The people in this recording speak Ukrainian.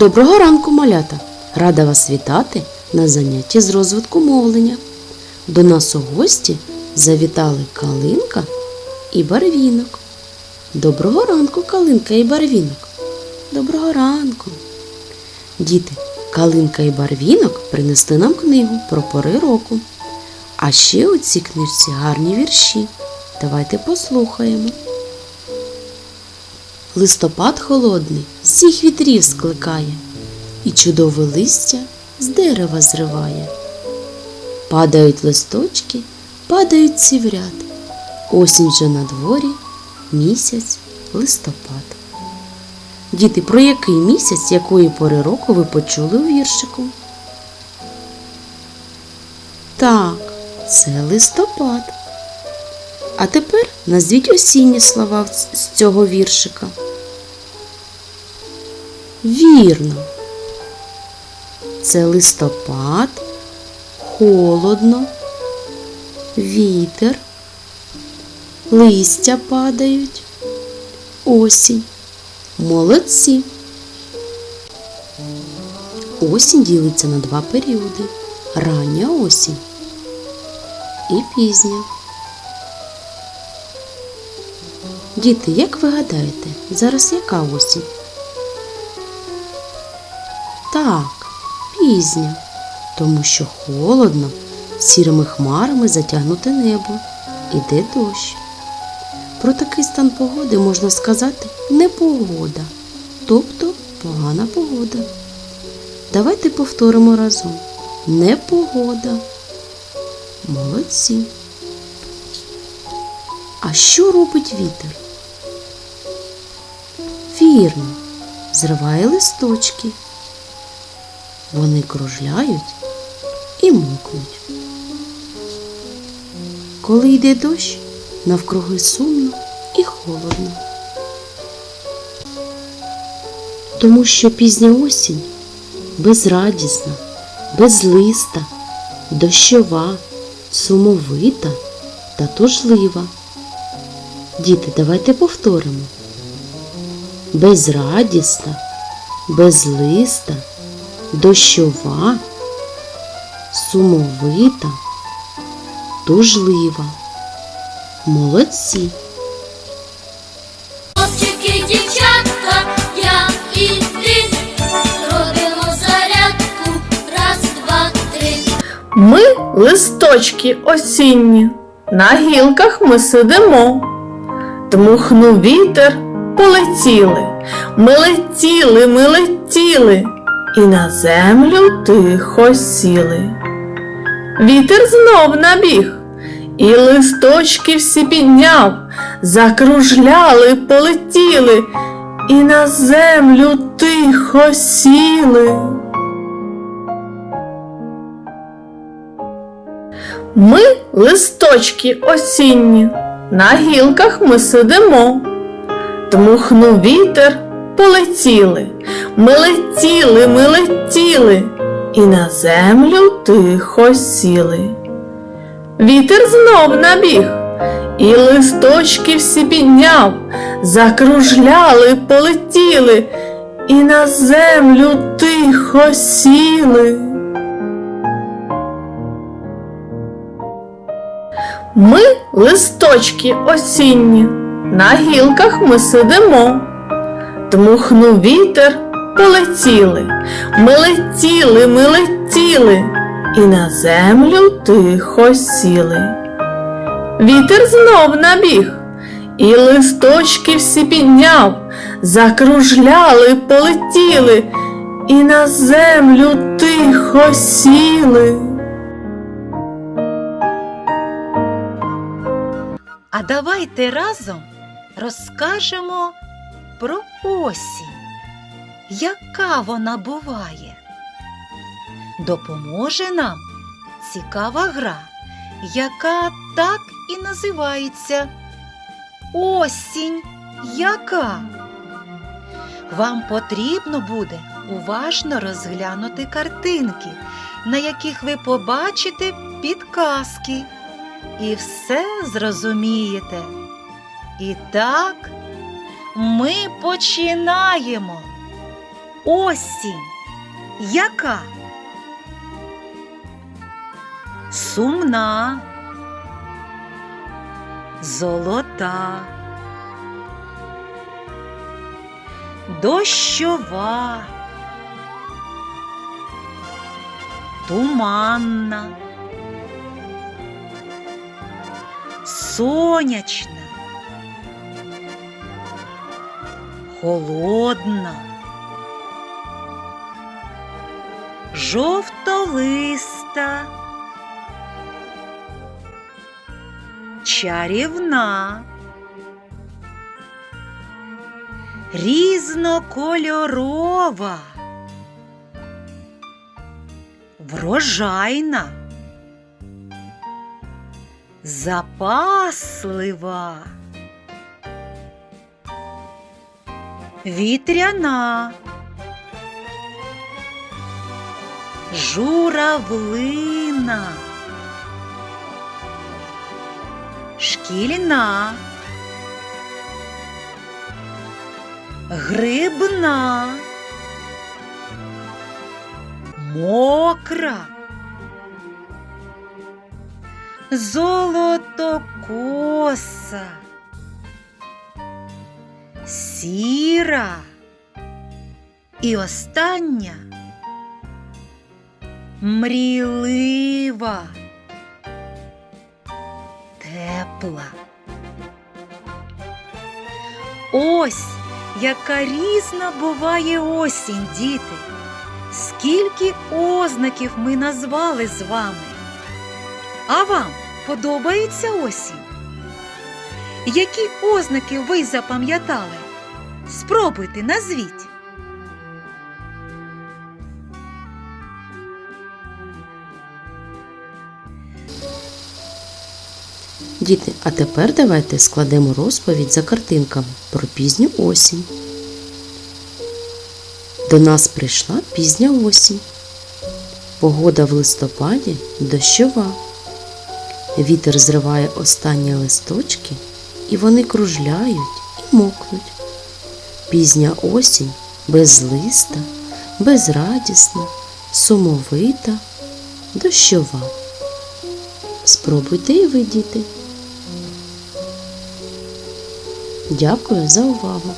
Доброго ранку, малята! Рада вас вітати на занятті з розвитку мовлення. До нас у гості завітали Калинка і Барвінок. Доброго ранку, Калинка і Барвінок. Доброго ранку. Діти, Калинка і Барвінок принесли нам книгу про пори року. А ще у цій книжці гарні вірші. Давайте послухаємо. Листопад холодний всіх вітрів скликає, і чудове листя з дерева зриває. Падають листочки, падають ряд. Осінь вже на дворі, місяць, листопад. Діти, про який місяць, якої пори року ви почули у віршику? Так, це листопад. А тепер назвіть осінні слова з цього віршика. Вірно. Це листопад, холодно, вітер, листя падають, осінь. Молодці. Осінь ділиться на два періоди: рання осінь і пізня. Діти, як ви гадаєте, зараз яка осінь? Так, пізня, тому що холодно, сірими хмарами затягнуте небо, іде дощ. Про такий стан погоди можна сказати непогода, тобто погана погода. Давайте повторимо разом. Непогода. Молодці. А що робить вітер? Вірно, зриває листочки. Вони кружляють і мокнуть. Коли йде дощ, навкруги сумно і холодно. Тому що пізня осінь безрадісна, безлиста, дощова, сумовита та тужлива. Діти, давайте повторимо. Безрадісна, безлиста, дощова, сумовита, тужлива. Молодці. Хлопчики, дівчатка, я і ти робимо зарядку. Раз, два, три. Ми листочки осінні, на гілках ми сидимо. Дмухнув вітер, полетіли. Ми летіли, ми летіли, і на землю тихо сіли. Вітер знов набіг, і листочки всі підняв, закружляли, полетіли, і на землю тихо сіли. Ми листочки осінні, на гілках ми сидимо. Дмухнув вітер, полетіли. Ми летіли, ми летіли, і на землю тихо сіли. Вітер знов набіг, і листочки всі підняв, закружляли, полетіли, і на землю тихо сіли. Ми листочки осінні, на гілках ми сидимо. Дмухнув вітер, полетіли. Ми летіли, ми летіли, і на землю тихо сіли. Вітер знов набіг, і листочки всі підняв, закружляли, полетіли, і на землю тихо сіли. А давайте разом розкажемо про осінь, яка вона буває. Допоможе нам цікава гра, яка так і називається Осінь яка. Вам потрібно буде уважно розглянути картинки, на яких ви побачите підказки і все зрозумієте. І так ми починаємо. Осінь. Яка? Сумна. Золота. Дощова. Туманна. Сонячна. Холодна. Жовтолиста. Чарівна. Різнокольорова. Врожайна. Запаслива. Вітряна. Журавлина. Шкільна. Грибна. Мокра. Золотокоса. Сіра. І остання мрійлива, тепла. Ось яка різна буває осінь, діти. Скільки ознаків ми назвали з вами. А вам подобається осінь? Які ознаки ви запам'ятали? Спробуйте назвіть. Діти, а тепер давайте складемо розповідь за картинками про пізню осінь. До нас прийшла пізня осінь. Погода в листопаді дощова. Вітер зриває останні листочки, і вони кружляють і мокнуть. Пізня осінь безлиста, безрадісна, сумовита, дощова. Спробуйте і ви, діти. Дякую за увагу!